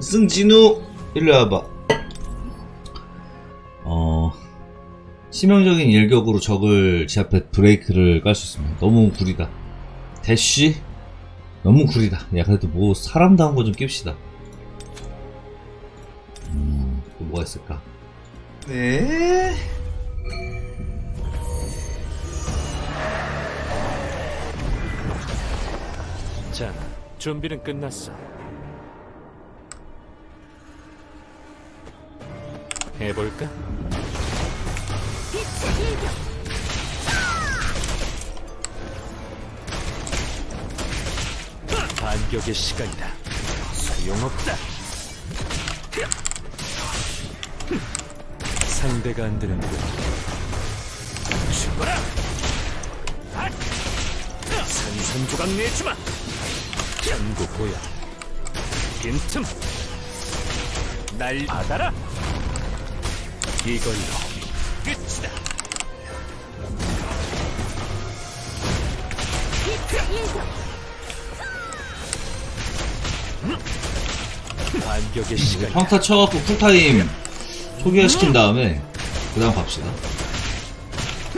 승진우 일로 와봐. 어 치명적인 일격으로 적을 제 앞에 브레이크를 깔 수 있습니다. 너무 구리다. 대쉬? 너무 구리다. 야 그래도 뭐 사람도 한거좀 낍시다. 음 또 뭐가 있을까? 네. 자, 준비는 끝났어. 해볼까? 반격의 시간이다. 소용없다. 상대가 안 되는군. 죽어라! 산산조각 내주마! 전구 보여 빈틈 날 받아라 이걸로 끝이다. 반격의 시간 평타 쳐갖고 쿨타임 초기화시킨 다음에 그 다음 갑시다.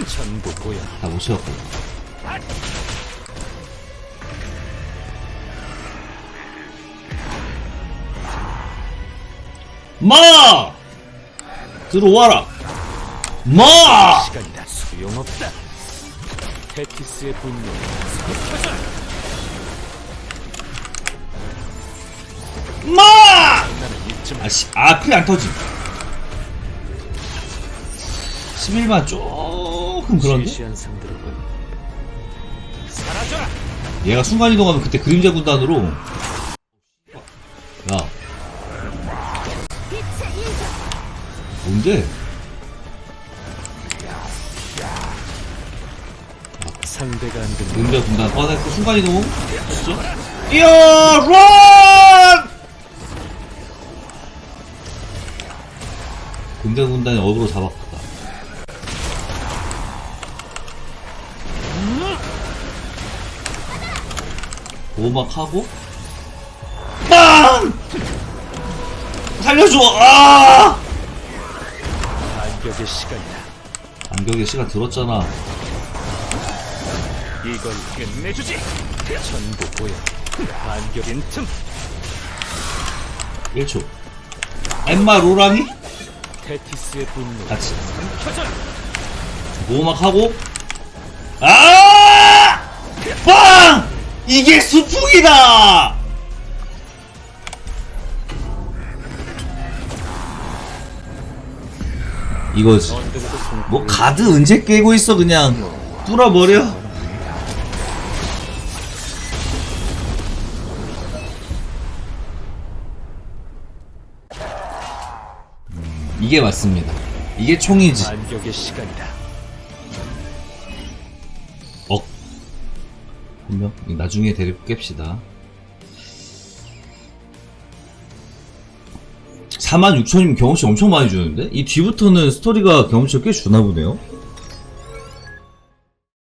전부 보여 다못 채웠거든. 마! 들어와라! 마! 시간이다 소용없다 테티스의 분노 마! 아씨, 아, 크게 안 터지. 11만 조금 그런데? 시시한 상대로군 사라져라 얘가 순간이동하면 그때 그림자 군단으로. 뭔데? 상대가 안 되는 그림자 군단 꺼냈고 순간이동? 진짜? 이야, 런! 그림자 군단이 어그로 잡았다. 보호막 하고 빵! 살려줘! 아! 반격의 시간이다 안격의 시간 들었잖아. 이걸 끝내주지 전부 보여 반격 빈틈 1초. 엠마 로랑이 테티스의 분노 같이 켜져라 보호막 하고 아! 빵! 이게 수풍이다! 송뭐 가드 언제 깨고 있어 그냥 뚫어버려. 음, 이게 맞습니다. 이게 총이지. 반격의 시간이다 억. 분명 나중에 데리고 깹시다. 46,000이면 경험치 엄청 많이 주는데? 이 뒤부터는 스토리가 경험치를 꽤 주나 보네요?